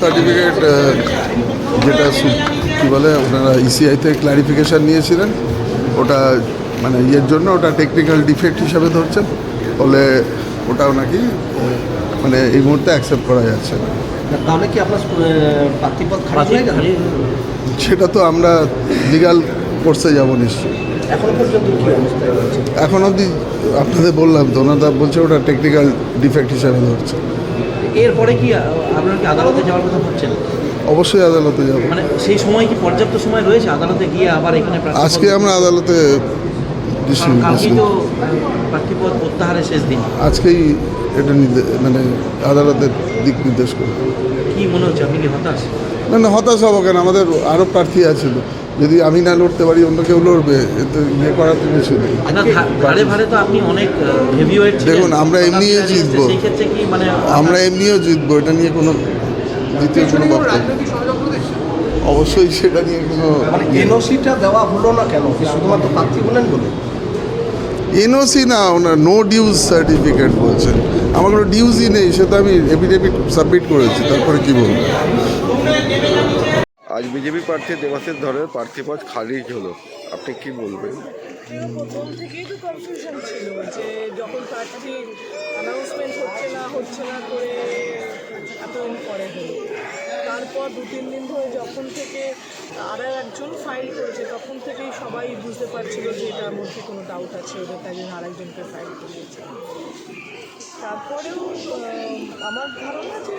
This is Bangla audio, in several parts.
সার্টিফিকেট যেটা সু- কি বলে ওনারা ইসিআই থেকে ক্লারিফিকেশান নিয়েছিলেন ওটা মানে ইয়ের জন্য ওটা টেকনিক্যাল ডিফেক্ট হিসাবে ধরছেন ফলে ওটাও নাকি মানে এই মুহূর্তে অ্যাকসেপ্ট করা যাচ্ছে না। তাহলে কি আপনার সেটা তো আমরা লিগাল কোর্সে যাব নিশ্চয়ই। এখন অবধি আপনাদের বললাম তো ওনারা বলছে ওটা টেকনিক্যাল ডিফেক্ট হিসাবে ধরছে। এরপরে কি আপনার কি আদালতে যাওয়ার কথা ভাবছেন? অবশ্যই আদালতে যাব। মানে সেই সময় কি পর্যাপ্ত সময় রয়েছে আদালতে গিয়ে আবার এখানে আজকে আমরা আদালতে প্রত্যাহারের শেষ দিন। আজকেই এটা মানে আদালতের দিক নির্দেশ করবে কি মনে হচ্ছে আপনি হতাশ? না না হতাশ হব কেন? আমাদের আরও প্রার্থী আছে। যদি আমি না লড়তে পারি অন্য কেউ লড়বে এতে ইয়ে করার তো কিছু নেই। দেখুন, আমরা এমনিও জিতবো। মানে আমরা এমনিও জিতবো এটা নিয়ে কোনো দ্বিতীয় কোনো বক্তব্য অবশ্যই সেটা নিয়ে কোনো মানে এনওসিটা দেওয়া হলো না কেন? শুধুমাত্র প্রার্থী হলেন বলে? এনওসি না ওনার নো ডিউজ সার্টিফিকেট বলছেন। আমার কোনো ডিউজই নেই সে তো আমি এফিডেভিট সাবমিট করেছি তারপরে কী বলব? আজ বিজেপি প্রার্থী দেবাশিস ধরের প্রার্থীপদ খারিজ হলো। আপনি কি বলবেন? ছিল যে যখন অ্যানাউন্সমেন্ট হচ্ছে না হচ্ছে না করে পরে হলো। তারপর দু তিন দিন ধরে যখন থেকে আর একজন ফাইল করেছে, তখন থেকেই সবাই বুঝতে পারছিল যে এটার মধ্যে কোনো ডাউট আছে, ওদের তাই জন্য আরেকজনকে ফাইল করিয়েছে তারপরেও আমার ধারণা যে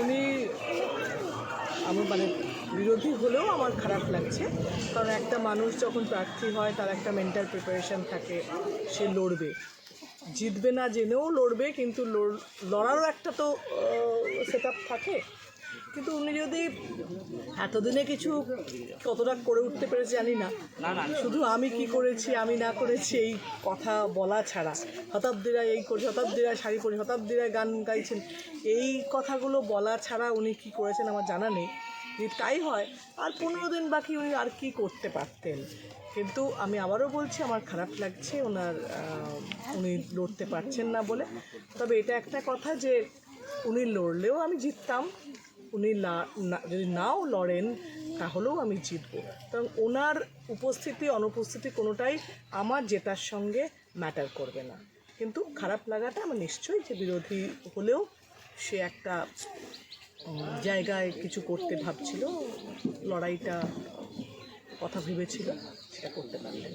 উনি আমার মানে বিরোধী হলেও আমার খারাপ লাগছে। কারণ একটা মানুষ যখন প্রার্থী হয়, তার একটা মেন্টাল প্রিপারেশান থাকে, সে লড়বে। জিতবে না জেনেও লড়বে, কিন্তু লড়- লড়ারও একটা তো সেট থাকে। কিন্তু উনি যদি এতদিনে কিছু কতটা করে উঠতে পেরেছে জানি না। শুধু আমি কি করেছি আমি না করেছি এই কথা বলা ছাড়া। শতাব্দীরা এই করছে শতাব্দীরা শাড়ি পরে শতাব্দীরা গান গাইছেন। এই কথাগুলো বলা ছাড়া উনি কি করেছেন আমার জানা নেই। যদি তাই হয় আর পনেরো দিন বাকি উনি আর কি করতে পারতেন? কিন্তু আমি আবারও বলছি আমার খারাপ লাগছে ওনার উনি লড়তে পারছেন না বলে। তবে এটা একটা কথা যে উনি লড়লেও আমি জিততাম। উনি যদি নাও লড়েন, তাহলেও আমি জিতবো কারণ ওনার উপস্থিতি, অনুপস্থিতি কোনোটাই আমার জেতার সঙ্গে ম্যাটার করবে না কিন্তু খারাপ লাগাটা আমার নিশ্চয়ই যে বিরোধী হলেও সে একটা জায়গায় কিছু করতে ভাবছিল, লড়াইটা কথা ভেবেছিল, সেটা করতে পারলেন।